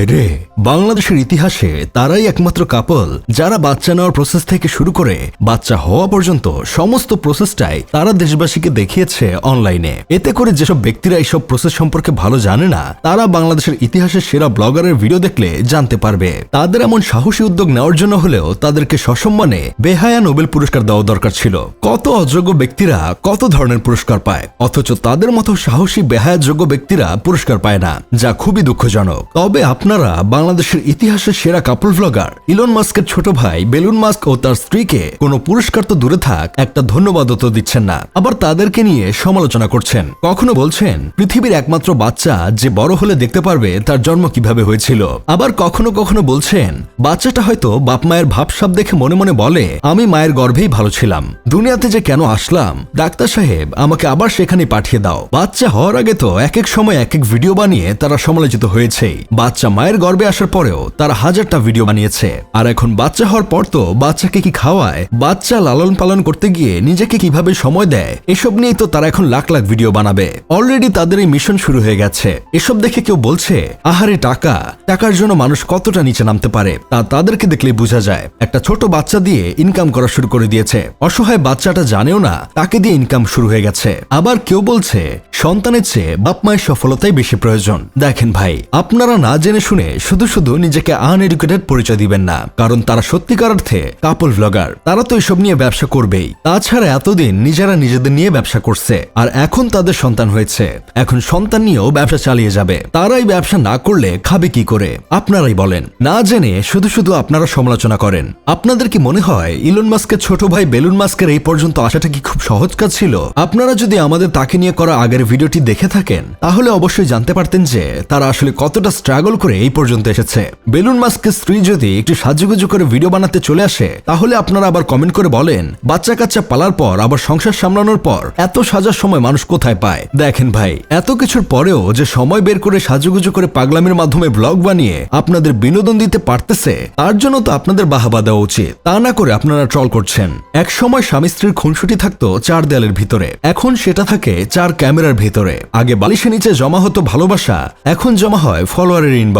হায় রে। বাংলাদেশের ইতিহাসে তারাই একমাত্র কাপল যারা বাচ্চা নেওয়ার প্রসেস থেকে শুরু করে বাচ্চা হওয়া পর্যন্ত সমস্ত প্রসেসটাই তারা দেশবাসীকে দেখিয়েছে অনলাইনে এতে করে যেসব ব্যক্তিরা এইসব প্রসেস সম্পর্কে ভালো জানে না, তারা বাংলাদেশের ইতিহাসের সেরা ব্লগারের ভিডিও দেখলে জানতে পারবে। তাদের এমন সাহসী উদ্যোগ নেওয়ার জন্য হলেও তাদেরকে সসম্মানে বেহায়া নোবেল পুরস্কার দেওয়া দরকার ছিল। কত অযোগ্য ব্যক্তিরা কত ধরনের পুরস্কার পায়, অথচ তাদের মতো সাহসী, বেহায়াযোগ্য ব্যক্তিরা পুরস্কার পায় না, যা খুবই দুঃখজনক। তবে আপনারা বাংলাদেশের ইতিহাসের সেরা কাপল ব্লগার ইলন মাস্কের ছোট ভাই বেলুন মাস্ক ও তার স্ত্রীকে কোনো পুরস্কার তো দূরে থাক, একটা ধন্যবাদও তো দিচ্ছেন না। আবার তাদেরকে নিয়ে সমালোচনা করছেন। কখনো বলছেন, পৃথিবীর একমাত্র বাচ্চা যে বড় হলে দেখতে পারবে তার জন্ম কীভাবে হয়েছিল। আবার কখনো কখনো বলছেন, বাচ্চাটা হয়তো বাপ মায়ের ভাবসাব দেখে মনে মনে বলে, আমি মায়ের গর্ভেই ভালো ছিলাম। দুনিয়াতে যে কেন আসলাম, ডাক্তার সাহেব, আমাকে আবার সেখানে পাঠিয়ে দাও বাচ্চা হওয়ার আগে তো এক এক সময় এক এক ভিডিও বানিয়ে তারা সমালোচিত হয়েছেই। বাচ্চা মায়ের গর্ভে আসার পরেও তারা হাজারটা ভিডিও বানিয়েছে। আর এখন বাচ্চা হওয়ার পর তো বাচ্চাকে কি খাওয়ায়, বাচ্চা লালন পালন করতে গিয়ে নিজেকে কীভাবে সময় দেয়, এসব নিয়েই তো তারা এখন লাখ লাখ ভিডিও বানাবে। অলরেডি তাদের এই মিশন শুরু হয়ে গেছে। এসব দেখে কেউ বলছে, আহারে টাকা, টাকার জন্য মানুষ কতটা নিচে নামতে পারে? তা তাদেরকে দেখলেই বোঝা যায়, একটা ছোট বাচ্চা দিয়ে ইনকাম করা শুরু করে দিয়েছে। অসহায় বাচ্চাটা জানেও না, তাকে দিয়ে ইনকাম শুরু হয়ে গেছে। আবার কেউ বলছে, সন্তানের চেয়ে বাপ মায়ের সফলতাই বেশি প্রয়োজন। দেখেন ভাই, আপনারা না জেনে শুনে শুধু শুধু নিজেকে আনএডুকেটেড পরিচয় দিবেন না, কারণ তারা সত্যিকার অর্থে কাপল ব্লগার তারা তো এসব নিয়ে ব্যবসা করবেই। তাছাড়া এতদিন নিজেরা নিজেদের নিয়ে ব্যবসা করছে, আর এখন তাদের সন্তান হয়েছে। এখন সন্তান নিয়েও ব্যবসা চালিয়ে যাবে। তারাই ব্যবসা না করলে খাবে কি করে? আপনারাই বলেন। না জেনে শুধু শুধু আপনারা সমালোচনা করেন। আপনাদের কি মনে হয় ইলন মাস্কের ছোট ভাই বেলুন মাস্কের এই পর্যন্ত আসাটা কি খুব সহজ কাজ ছিল? আপনারা যদি আমাদের তাকে নিয়ে করা আগের ভিডিওটি দেখে থাকেন, তাহলে অবশ্যই জানতে পারতেন যে তারা আসলে কতটা স্ট্রাগল করে এই পর্যন্ত এসেছে। বেলুন মাস্কের স্ত্রী যদি একটু সাজুগুজু করে ভিডিও বানাতে চলে আসে, তাহলে আপনারা আবার কমেন্ট করে বলেন বাচ্চা কাচ্চা পালার পর, আবার সংসার সামলানোর পর এত সাজার সময় মানুষ কোথায় পায়? দেখেন ভাই, এত কিছুর পরেও যে সময় বের করে সাজুগুজু করে পাগলামের মাধ্যমে ব্লগ বানিয়ে আপনাদের বিনোদন দিতে পারতেছে, তার জন্য তো আপনাদের বাহাবা দেওয়া উচিত। তা না করে আপনারা ট্রল করছেন। এক সময় স্বামী স্ত্রীর খুনসুটি থাকতো চার দেয়ালের ভিতরে। এখন সেটা থাকে চার ক্যামেরার ভিতরে। আগে বালিশের নিচে জমা হতো ভালোবাসা, এখন জমা হয় ফলোয়ারের ইনবক্সে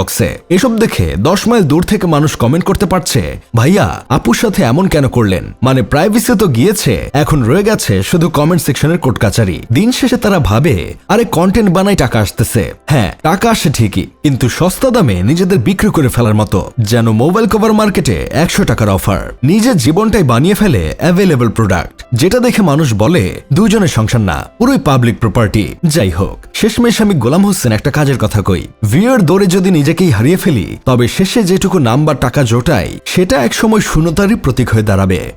এসব দেখে দশ মাইল দূর থেকে মানুষ কমেন্ট করতে পারছে, ভাইয়া, আপুর সাথে এমন কেন করলেন? মানে প্রাইভেসি তো গিয়েছে, এখন রয়ে গেছে শুধু কমেন্ট সেকশনের কোট কাচারি। দিন শেষে তারা ভাবে, আরে কন্টেন্ট বানাই টাকা আসতেছে। হ্যাঁ টাকা আসে ঠিকই, কিন্তু সস্তা দামে নিজেদের বিক্রি করে ফেলার মতো, যেন মোবাইল কভার মার্কেটে একশো টাকার অফার নিজের জীবনটাই বানিয়ে ফেলে অ্যাভেলেবল প্রোডাক্ট যেটা দেখে মানুষ বলে, দুজনের সংসার না, পুরোই পাবলিক প্রপার্টি যাই হোক, শেষমেশ আমি গোলাম হোসেন একটা কাজের কথা কই। ভিউয়ের দৌড়ে যদি নিজেকেই হারিয়ে ফেলি, তবে শেষে যেটুকু নাম বা টাকা জোটাই সেটা একসময় শূন্যতারই প্রতীক হয়ে দাঁড়াবে।